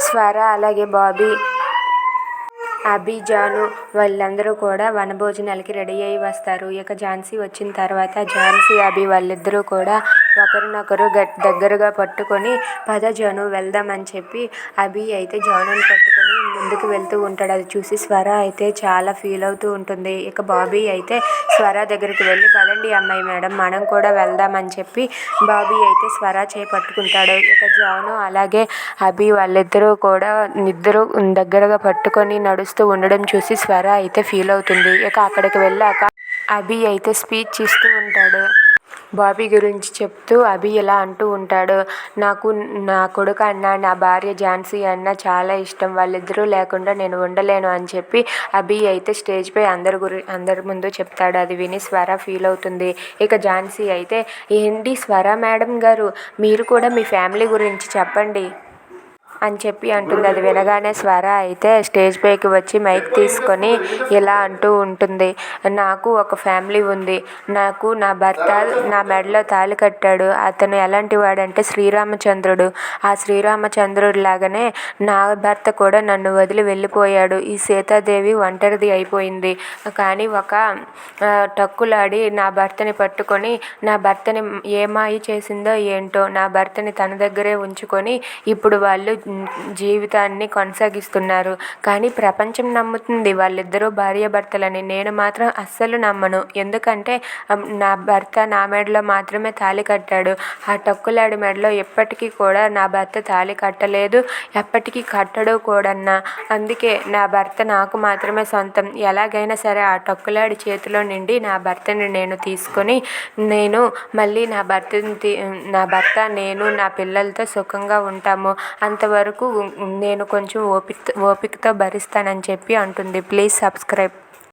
స్వర అలాగే బాబీ అభి జాను వాళ్ళందరూ కూడా వనభోజనాలకి రెడీ అయ్యి వస్తారు. ఇక ఝాన్సీ వచ్చిన తర్వాత ఝాన్సీ అభి వాళ్ళిద్దరూ కూడా ఒకరినొకరు గట్ దగ్గరగా పట్టుకొని పద జాను వెళ్దాం అని చెప్పి అభి అయితే జానుని పట్టుకొని ముందుకు వెళ్తూ ఉంటాడు. అది చూసి స్వర అయితే చాలా ఫీల్ అవుతూ ఉంటుంది. ఇక బాబీ అయితే స్వర దగ్గరికి వెళ్ళి పదండి అమ్మాయి మేడం మనం కూడా వెళ్దాం అని చెప్పి బాబీ అయితే స్వర చేపట్టుకుంటాడు. ఇక జాను అలాగే అభి వాళ్ళిద్దరూ కూడా ఇద్దరు దగ్గరగా పట్టుకొని నడుస్తూ ఉండడం చూసి స్వర అయితే ఫీల్ అవుతుంది. ఇక అక్కడికి వెళ్ళాక అభి అయితే స్పీచ్ ఇస్తూ ఉంటాడు. బాబీ గురించి చెప్తూ అభి ఇలా అంటూ ఉంటాడు. నాకు నా కొడుకు అన్న నా భార్య ఝాన్సీ అన్న చాలా ఇష్టం. వాళ్ళిద్దరూ లేకుండా నేను ఉండలేను అని చెప్పి అభి అయితే స్టేజ్పై అందరి గురి అందరి ముందు చెప్తాడు. అది విని స్వర ఫీల్ అవుతుంది. ఇక ఝాన్సీ అయితే ఏంటి స్వర మేడం గారు? మీరు కూడా మీ ఫ్యామిలీ గురించి చెప్పండి. అని చెప్పి అంటుంది. అది వినగానే స్వర అయితే స్టేజ్ పైకి వచ్చి మైక్ తీసుకొని ఇలా అంటూ ఉంటుంది. నాకు ఒక ఫ్యామిలీ ఉంది. నాకు నా భర్త నా మెడలో తాళి కట్టాడు. అతను ఎలాంటి వాడంటే శ్రీరామచంద్రుడు. ఆ శ్రీరామచంద్రుడు లాగానే నా భర్త కూడా నన్ను వదిలి వెళ్ళిపోయాడు. ఈ సీతాదేవి ఒంటరిది అయిపోయింది. కానీ ఒక టక్కులాడి నా భర్తని పట్టుకొని నా భర్తని ఏమాయి చేసిందో ఏంటో నా భర్తని తన దగ్గరే ఉంచుకొని ఇప్పుడు వాళ్ళు జీవితాన్ని కొనసాగిస్తున్నారు. కానీ ప్రపంచం నమ్ముతుంది. వాళ్ళిద్దరూ భార్యాభర్తలని నేను మాత్రం అస్సలు నమ్మను. ఎందుకంటే నా భర్త నా మెడలో మాత్రమే తాళి కట్టాడు. ఆ టక్కులాడి మెడలో ఎప్పటికీ కూడా నా భర్త తాళి కట్టలేదు. ఎప్పటికీ కట్టడు కూడన్నా. అందుకే నా భర్త నాకు మాత్రమే సొంతం. ఎలాగైనా సరే ఆ టక్కులాడి చేతిలో నుండి నా భర్తని నేను తీసుకొని నేను మళ్ళీ నా భర్తని నా భర్త నేను నా పిల్లలతో సుఖంగా ఉంటాము. అంతవరకు వరకు నేను కొంచెం ఓపిక ఓపికతో భరిస్తానని చెప్పి అంటుంది. Please subscribe.